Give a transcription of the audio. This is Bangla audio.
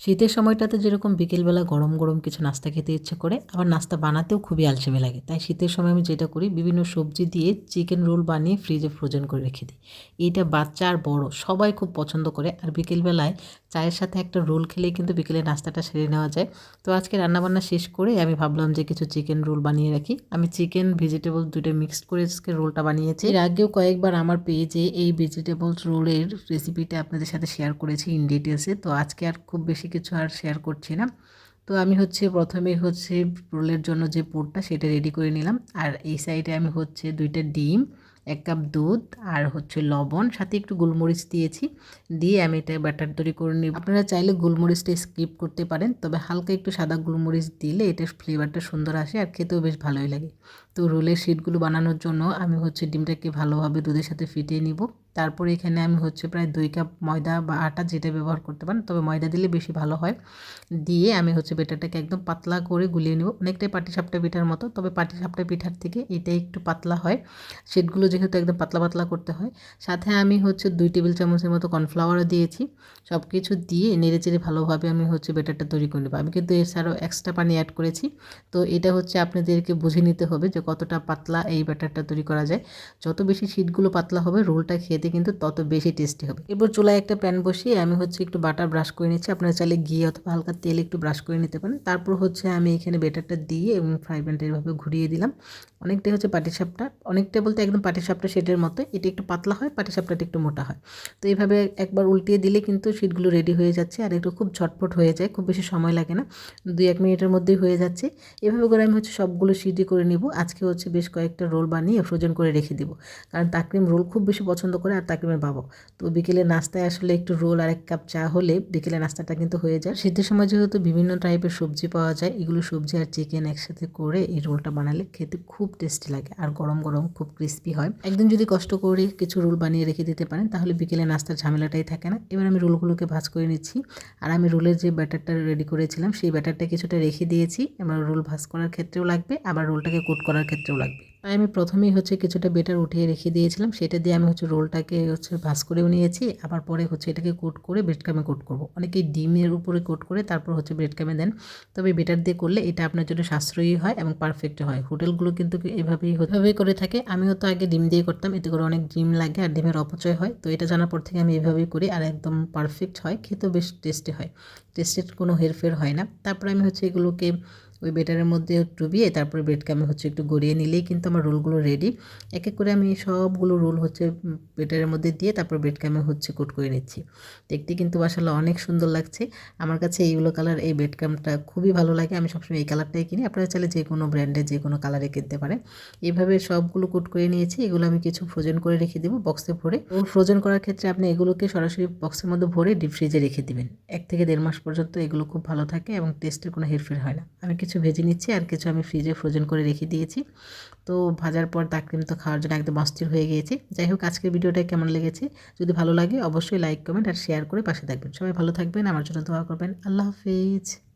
শীতের সময়টাতে যেরকম বিকেলবেলা গরম গরম কিছু নাস্তা খেতে ইচ্ছে করে, আবার নাস্তা বানাতেও খুবই আলসেমি লাগে। তাই শীতের সময় আমি যেটা করি, বিভিন্ন সবজি দিয়ে চিকেন রোল বানিয়ে ফ্রিজে ফ্রোজেন করে রেখে দিই। এইটা বাচ্চা আর বড়, সবাই খুব পছন্দ করে। আর বিকেলবেলায় চায়ের সাথে একটা রোল খেলেই কিন্তু বিকেলে নাস্তাটা সেরে নেওয়া যায়। তো আজকে রান্নাবান্না শেষ করে আমি ভাবলাম যে কিছু চিকেন রোল বানিয়ে রাখি। আমি চিকেন ভেজিটেবল দুটো মিক্সড করে আজকে রোলটা বানিয়েছি। এর আগেও কয়েকবার আমার পেজে এই ভেজিটেবলস রোলের রেসিপিটা আপনাদের সাথে শেয়ার করেছি ইন ডিটেলসে তো আজকে আর খুব বেশি কিছু আর শেয়ার করছি না। তো আমি হচ্ছে প্রথমে হচ্ছে রোলের জন্য যে পোরটা সেটা রেডি করে নিলাম। আর এই সাইডে আমি হচ্ছে দুইটা ডিম, এক কাপ দুধ আর হচ্ছে লবণ, সাথে একটু গোলমরিচ দিয়েছি। দিয়ে আমি এটা ব্যাটার তৈরি করে নিই আপনারা চাইলে গোলমরিচটা স্কিপ করতে পারেন, তবে হালকা একটু সাদা গোলমরিচ দিলে এটার ফ্লেভারটা সুন্দর আসে আর খেতেও বেশ ভালোই লাগে। তো রোলের শিটগুলো বানানোর জন্য আমি হচ্ছে ডিমটাকে ভালোভাবে দুধের সাথে ফিটিয়ে নিব। তারপরে এখানে আমি হচ্ছে প্রায় দুই কাপ ময়দা বা আটা যেটা ব্যবহার করতে পারেন, তবে ময়দা দিলে বেশি ভালো হয়। দিয়ে আমি হচ্ছে বেটারটাকে একদম পাতলা করে গুলিয়ে নেব। অনেকটাই পাটিসাপটা পিঠার মতো, তবে পাটিসাপটা পিঠার থেকে এটা একটু পাতলা হয়। সেটগুলো যেহেতু একদম পাতলা পাতলা করতে হয়। সাথে আমি হচ্ছে দুই টেবিল চামচের মতো কর্নফ্লাওয়ারও দিয়েছি। সব কিছু দিয়ে নেড়ে চেড়ে ভালোভাবে আমি হচ্ছে বেটারটা তৈরি করে নেব। আমি কিন্তু এছাড়াও এক্সট্রা পানি অ্যাড করেছি। তো এটা হচ্ছে আপনাদেরকে বুঝে নিতে হবে যে কতটা পাতলা এই ব্যাটারটা তৈরি করা যায়। যত বেশি শীটগুলো পাতলা হবে, রোলটা খেতে কিন্তু তত বেশি টেস্টি হবে। এরপর চুলায় একটা প্যান বসিয়ে আমি হচ্ছে একটু বাটার ব্রাশ করে নিচ্ছি। আপনারা চাইলে ঘি অথবা হালকা তেল একটু ব্রাশ করে নিতে পারেন। তারপর হচ্ছে আমি এখানে ব্যাটারটা দিয়ে এবং ফ্রাই প্যানটা এভাবে ঘুরিয়ে দিলাম। অনেকটাই হচ্ছে পাটিসাপটা। অনেকটা বলতে একদম পাটিসাপটা শেডের মতো এটা একটু পাতলা হয়, পাটিসাপটাটা একটু মোটা হয়। তো এইভাবে একবার উল্টিয়ে দিলে কিন্তু শীটগুলো রেডি হয়ে যাচ্ছে আর একটু খুব ঝটপট হয়ে যায়, খুব বেশি সময় লাগে না। দুই, এক মিনিটের মধ্যেই হয়ে যাচ্ছে। এভাবে করে আমি হচ্ছে সবগুলো সিটি করে নিব। আজকে হচ্ছে বেশ কয়েকটা রোল বানিয়ে ফ্রোজেন করে রেখে দিব। কারণ তাকরিম রোল খুব বেশি পছন্দ করে আর তাকরিমের বাবা তো বিকেলে নাস্তায় আসলে একটু রোল আর এক কাপ চা হলে বিকেলে নাস্তাটা কিন্তু হয়ে যায়। শীতের সময় যেহেতু বিভিন্ন টাইপের সবজি পাওয়া যায়, এগুলো সবজি আর চিকেন একসাথে করে এই রোলটা বানালে খেতে খুব টেস্টি লাগে। আর গরম গরম খুব ক্রিস্পি হয়। একদিন যদি কষ্ট করে কিছু রোল বানিয়ে রেখে দিতে পারেন, তাহলে বিকেলে নাস্তার ঝামেলাটাই থাকে না। এবার আমি রোলগুলোকে ভাজ করে নিচ্ছি। আর আমি রোলের যে ব্যাটারটা রেডি করেছিলাম, সেই ব্যাটারটা কিছুটা রেখে দিয়েছি। এবার রোল ভাজ করার ক্ষেত্রেও লাগবে, আবার রোলটাকে কোট করার ক্ষেত্রেও লাগবে। তাই আমি প্রথমেই হচ্ছে কিছুটা বেটার উঠিয়ে রেখে দিয়েছিলাম। সেটা দিয়ে আমি হচ্ছে রোলটাকে হচ্ছে ভাজ করেও নিয়েছি। আবার পরে হচ্ছে এটাকে কোট করে ব্রেড কামে কোট করব। অনেকেই ডিমের উপরে কোট করে তারপর হচ্ছে ব্রেড কামে দেন। তবে বেটার দিয়ে করলে এটা আপনার জন্য সাশ্রয়ী হয় এবং পারফেক্ট হয়। হোটেলগুলো কিন্তু এভাবেই এভাবেই করে থাকে। আমিও তো আগে ডিম দিয়ে করতাম। এতে করে অনেক ডিম লাগে আর ডিমের অপচয় হয়। তো এটা জানার পর থেকে আমি এভাবেই করি আর একদম পারফেক্ট হয়। খেতেও বেশ টেস্টি হয়। টেস্টের কোনো হেরফের হয় না। তারপরে আমি হচ্ছে এগুলোকে ওই বেটারের মধ্যে ডুবিয়ে তারপরে ব্রেডকে আমি হচ্ছে একটু গড়িয়ে নিলেই কিন্তু আমার রোলগুলো রেডি এক এক করে আমি সবগুলো রোল হচ্ছে বেটারের মধ্যে দিয়ে তারপর ব্রেডকে আমি হচ্ছে কোট করে নিচ্ছি। দেখতে কিন্তু আসলে অনেক সুন্দর লাগছে। আমার কাছে এইগুলো কালার এই বেডকামটা খুবই ভালো লাগে। আমি সবসময় এই কালারটাই কিনি। আপনারা চাইলে যে কোনো ব্র্যান্ডের যে কোনো কালারে কিনতে পারেন। এইভাবে সবগুলো কোট করে নিয়েছি। এগুলো আমি কিছু ফ্রোজেন করে রেখে দেবো বক্সে ভরে। ফ্রোজেন করার ক্ষেত্রে আপনি এগুলোকে সরাসরি বক্সের মধ্যে ভরে ডিপ ফ্রিজে রেখে দিবেন। এক থেকে দেড় মাস পর্যন্ত এগুলো খুব ভালো থাকে এবং টেস্টের কোনো হেরফের হয় না। আমি কিছু কিছু ভেজে নিচ্ছি আর কিছু আমি ফ্রিজে ফ্রোজেন করে রেখে দিয়েছি। তো ভাজার পর তাকরিম তো খাওয়ার জন্য একদম অস্থির হয়ে গিয়েছে। যাই হোক, আজকের ভিডিওটা কেমন লেগেছে? যদি ভালো লাগে, অবশ্যই লাইক কমেন্ট আর শেয়ার করে পাশে থাকবেন। সবাই ভালো থাকবেন, আমার জন্য দোয়া করবেন। আল্লাহ হাফিজ।